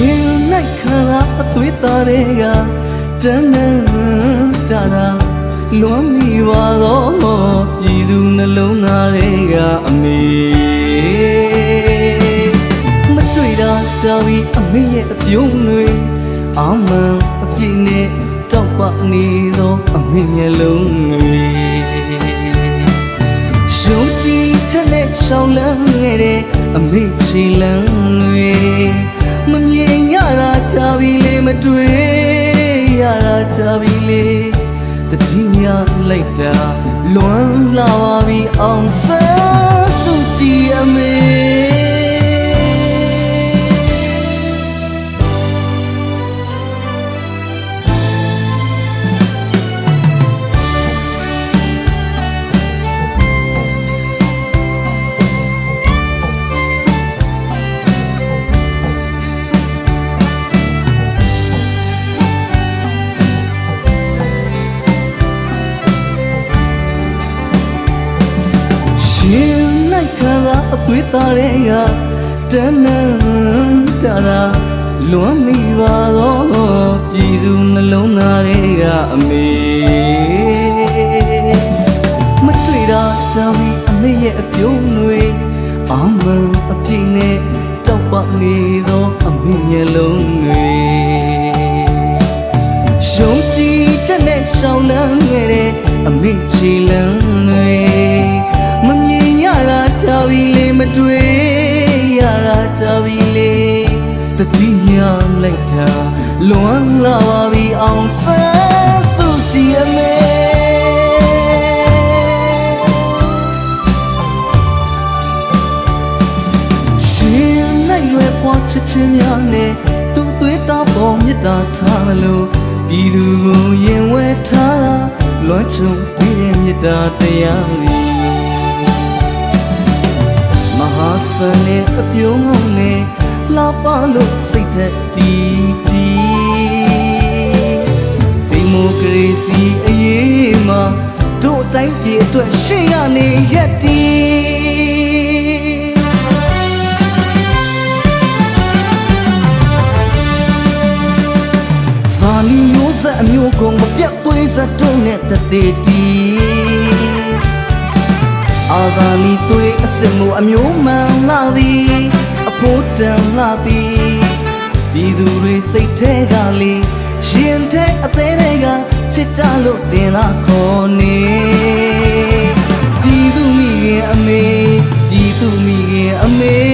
ရှင်လိုက်ခါလာအသွေးသားတွေကတန်းတန်းတာတာလွမ်းမိပါတော့ပြည်သူနှလုံးသားတွေကအမေမတွေ့တာကြာပြီအမေရဲ့အပြုံးတွေအာမန်အပြည့်နဲ့တောက်ပနေသောအမေမျက်လုံးတွေရှုံးကြည့်ချက်နဲ့ရှောင်းလန်းခဲ့တဲ့အမေချီလန်းတွေ တွေ့ရတာကြာပြီလေတတိယလိုက်တာလွမ်းလာပါပြီအောင်ဆ အသွေးသားတွေကတန်းတန်းတာတာလွမ်းမိပါတော့ပြည်သူနှလုံးသားတွေကအမေမတွေ့တာကြောင့်အမေရဲ့အပြုံးတွေအာမန်အပြည့်နဲ့တောက်ပနေသောအမေမျက်လုံးတွေရှုံးကြည့်ချက်နဲ့ရှောင်းလန်းခဲ့တဲ့အမိချီလန်းတွေမမြင်ရတာကြာပြီလေမ တွေ့ရတာကြာပြီလေတတိယလိုက်တာလွမ်းလာပါပြီအောင်ဆန်းစုကြည်အမေရှင်လိုက်ရွယ်ပွားချစ်ချင်းများနဲ့သူ့သွေးသားပေါ်မြတ်တာထားလို့ပြည်သူကိုရင်ဝဲထားလွမ်းချုံပြီးတဲ့မြတ်တာတရားတွေမ ဟာစနေအပြုံးလုံးနဲ့လာပါလို့စိတ်သက်တီးတီးဒီမိုကရေစီအရေးမှာတို့အတိုင်းပြည်အတွက်ရှေ့ကနေရက်တီးဇာလီမျိုးဆက်အမျိုးကုန်မပြတ်သွေးစက်တုံးနဲ့တသေးတီအာ ဇာလီသွေးအစစ်မှုအမျိုးမှန်လာသည်အဖို့တန်လာသည်ပြည်သူတွေစိတ်ထဲကလေးရှင်တဲ့အသေးတွေကချစ်ကြလို့တင်လာခေါ်နေပြည်သူမိခင်အမေပြည်သူမိခင်အမေ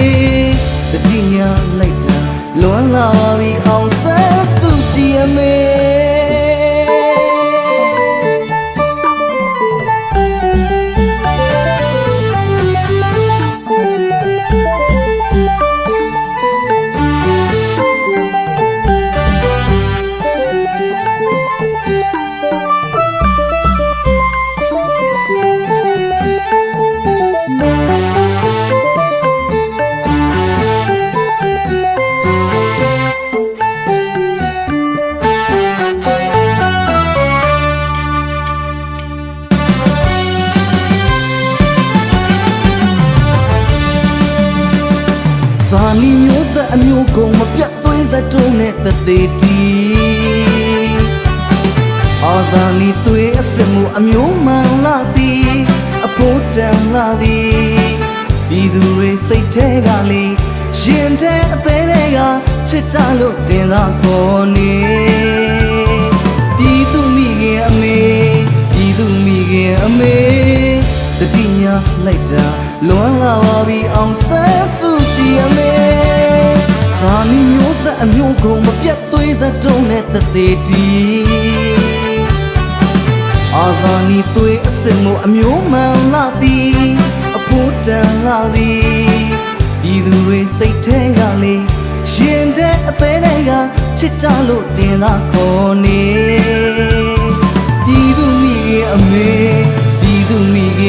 ဇာလီမျိုးဆက်အမျိုးကုန်မပြတ်သွေးစက်တုံးနဲ့တသေးတီအာဇာလီသွေးအစစ်မှုအမျိုးမှန်လာသည်အဖို့တန်လာသည်ပြည်သူတွေစိတ်ထဲကလေးရှင်တဲ့အသေးတွေကချစ်ကြလို့တင်သာခေါ်နေပြည်သူမိခင်အမေပြည်သူမိခင်အမေတတိယလိုက်တာလွမ်းလာပါပြီအောင်ဆန်း စုကြည်အမေဇာလီမျိုးဆက်အမျိုးကုန်မပြတ်သွေးစက်တုံးနဲ့တသေးတီအာဇာနီသွေးအစစ်မှုအမျိုးမှန်လာသည်အဖို့တန်လာသည်ပြည်သူတွေစိတ်ထဲကလေးရှင်တဲ့အသေးတွေကချစ်ကြလို့တင်လာခေါ်နေပြည်သူမိခင်အမေပြည်သူမိခ